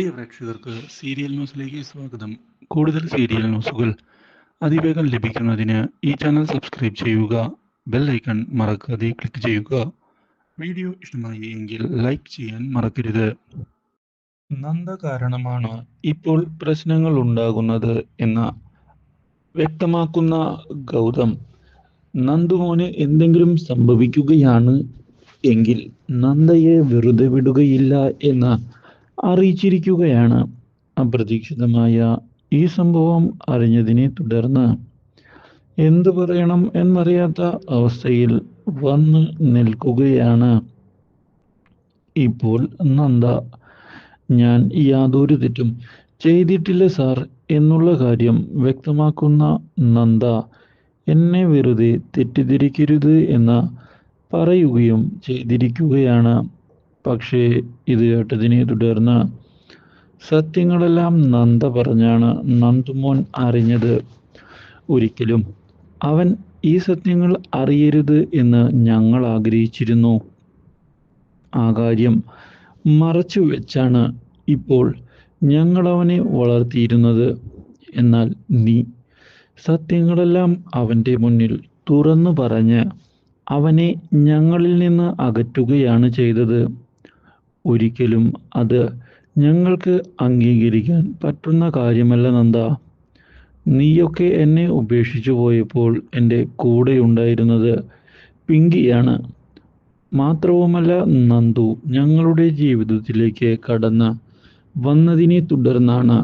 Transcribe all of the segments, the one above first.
പ്രിയ പ്രേക്ഷകർക്ക് സീരിയൽ ന്യൂസിലേക്ക് സ്വാഗതം. കൂടുതൽ സീരിയൽ ന്യൂസുകൾ അതിവേഗം ലഭിക്കുന്നതിന് ഈ ചാനൽ സബ്സ്ക്രൈബ് ചെയ്യുക ബെൽ ഐക്കൺ മറക്കാതെ ക്ലിക്ക് ചെയ്യുക. വീഡിയോ ഇഷ്ടമായി എങ്കിൽ ലൈക്ക് ചെയ്യാൻ മറക്കരുത്. നന്ദ കാരണമാണ് ഇപ്പോൾ പ്രശ്നങ്ങൾ ഉണ്ടാകുന്നത് എന്ന വ്യക്തമാക്കുന്ന ഗൗതം. നന്ദുമോന് എന്തെങ്കിലും സംഭവിക്കുകയാണ് എങ്കിൽ നന്ദയെ വെറുതെ വിടുകയില്ല എന്ന് അറിയിച്ചിരിക്കുകയാണ്. അപ്രതീക്ഷിതമായ ഈ സംഭവം അറിഞ്ഞതിനെ തുടർന്ന് എന്തു പറയണം എന്നറിയാത്ത അവസ്ഥയിൽ വന്ന് നിൽക്കുകയാണ്. ഇപ്പോൾ നന്ദ ഞാൻ യാതൊരു തെറ്റും ചെയ്തിട്ടില്ല സാർ എന്നുള്ള കാര്യം വ്യക്തമാക്കുന്ന നന്ദ എന്നെ വെറുതെ തെറ്റിദ്ധരിക്കരുത് എന്ന് പറയുകയും ചെയ്തിരിക്കുകയാണ്. പക്ഷേ ഇത് കേട്ടതിനെ തുടർന്ന് സത്യങ്ങളെല്ലാം നന്ദ പറഞ്ഞാണ് നന്ദുമോൻ അറിഞ്ഞത്. ഒരിക്കലും അവൻ ഈ സത്യങ്ങൾ അറിയരുത് എന്ന് ഞങ്ങൾ ആഗ്രഹിച്ചിരുന്നു. ആ കാര്യം മറച്ചു വെച്ചാണ് ഇപ്പോൾ ഞങ്ങൾ അവനെ വളർത്തിയിരുന്നത്. എന്നാൽ നീ സത്യങ്ങളെല്ലാം അവന്റെ മുന്നിൽ തുറന്നു പറഞ്ഞ് അവനെ ഞങ്ങളിൽ നിന്ന് അകറ്റുകയാണ് ചെയ്തത്. ഒരിക്കലും അത് ഞങ്ങൾക്ക് അംഗീകരിക്കാൻ പറ്റുന്ന കാര്യമല്ല നന്ദ. നീയൊക്കെ എന്നെ ഉപേക്ഷിച്ചു പോയപ്പോൾ എന്റെ കൂടെ ഉണ്ടായിരുന്നത് പിങ്കിയാണ്. മാത്രവുമല്ല നന്ദു ഞങ്ങളുടെ ജീവിതത്തിലേക്ക് കടന്ന് വന്നതിനെ തുടർന്നാണ്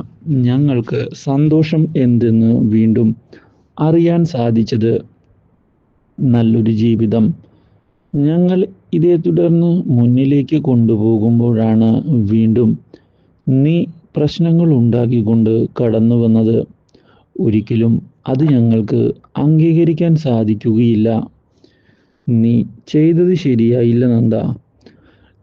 ഞങ്ങൾക്ക് സന്തോഷം എന്തെന്ന് വീണ്ടും അറിയാൻ സാധിച്ചത്. നല്ലൊരു ജീവിതം ഞങ്ങൾ ഇതേ തുടർന്ന് മുന്നിലേക്ക് കൊണ്ടുപോകുമ്പോഴാണ് വീണ്ടും നീ പ്രശ്നങ്ങൾ ഉണ്ടാക്കിക്കൊണ്ട് കടന്നു വന്നത്. ഒരിക്കലും അത് ഞങ്ങൾക്ക് അംഗീകരിക്കാൻ സാധിക്കുകയില്ല. നീ ചെയ്തത് ശരിയായില്ല നന്ദ.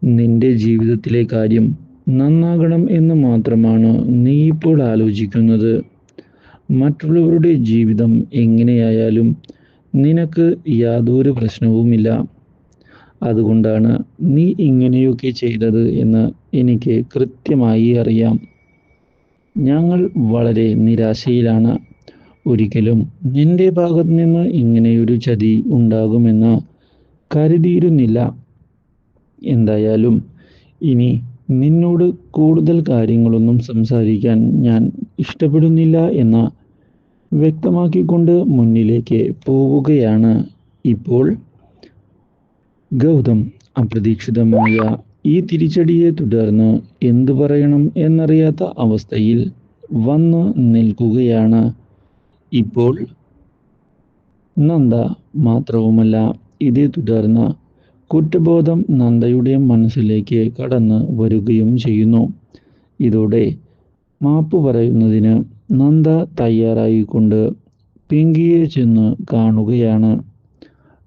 നിന്റെ ജീവിതത്തിലെ കാര്യം നന്നാകണം എന്ന് മാത്രമാണ് നീ ഇപ്പോൾ ആലോചിക്കുന്നത്. മറ്റുള്ളവരുടെ ജീവിതം എങ്ങനെയായാലും നിനക്ക് യാതൊരു പ്രശ്നവുമില്ല. അതുകൊണ്ടാണ് നീ ഇങ്ങനെയൊക്കെ ചെയ്തത് എന്ന് എനിക്ക് കൃത്യമായി അറിയാം. ഞങ്ങൾ വളരെ നിരാശയിലാണ്. ഒരിക്കലും നിന്റെ ഭാഗത്ത് നിന്ന് ഇങ്ങനെയൊരു ചതി ഉണ്ടാകുമെന്ന് കരുതിയിരുന്നില്ല. എന്തായാലും ഇനി നിന്നോട് കൂടുതൽ കാര്യങ്ങളൊന്നും സംസാരിക്കാൻ ഞാൻ ഇഷ്ടപ്പെടുന്നില്ല എന്ന് വ്യക്തമാക്കിക്കൊണ്ട് മുന്നിലേക്ക് പോവുകയാണ്. ഇപ്പോൾ ഗൗതം അപ്രതീക്ഷിതമായ ഈ തിരിച്ചടിയെ തുടർന്ന് എന്തു പറയണം എന്നറിയാത്ത അവസ്ഥയിൽ വന്ന് നിൽക്കുകയാണ്. ഇപ്പോൾ നന്ദ മാത്രവുമല്ല ഇതേ തുടർന്ന് കുറ്റബോധം നന്ദയുടെ മനസ്സിലേക്ക് കടന്ന് വരികയും ചെയ്യുന്നു. ഇതോടെ മാപ്പ് പറയുന്നതിന് നന്ദ തയ്യാറായിക്കൊണ്ട് പിങ്കിയെ ചെന്ന് കാണുകയാണ്.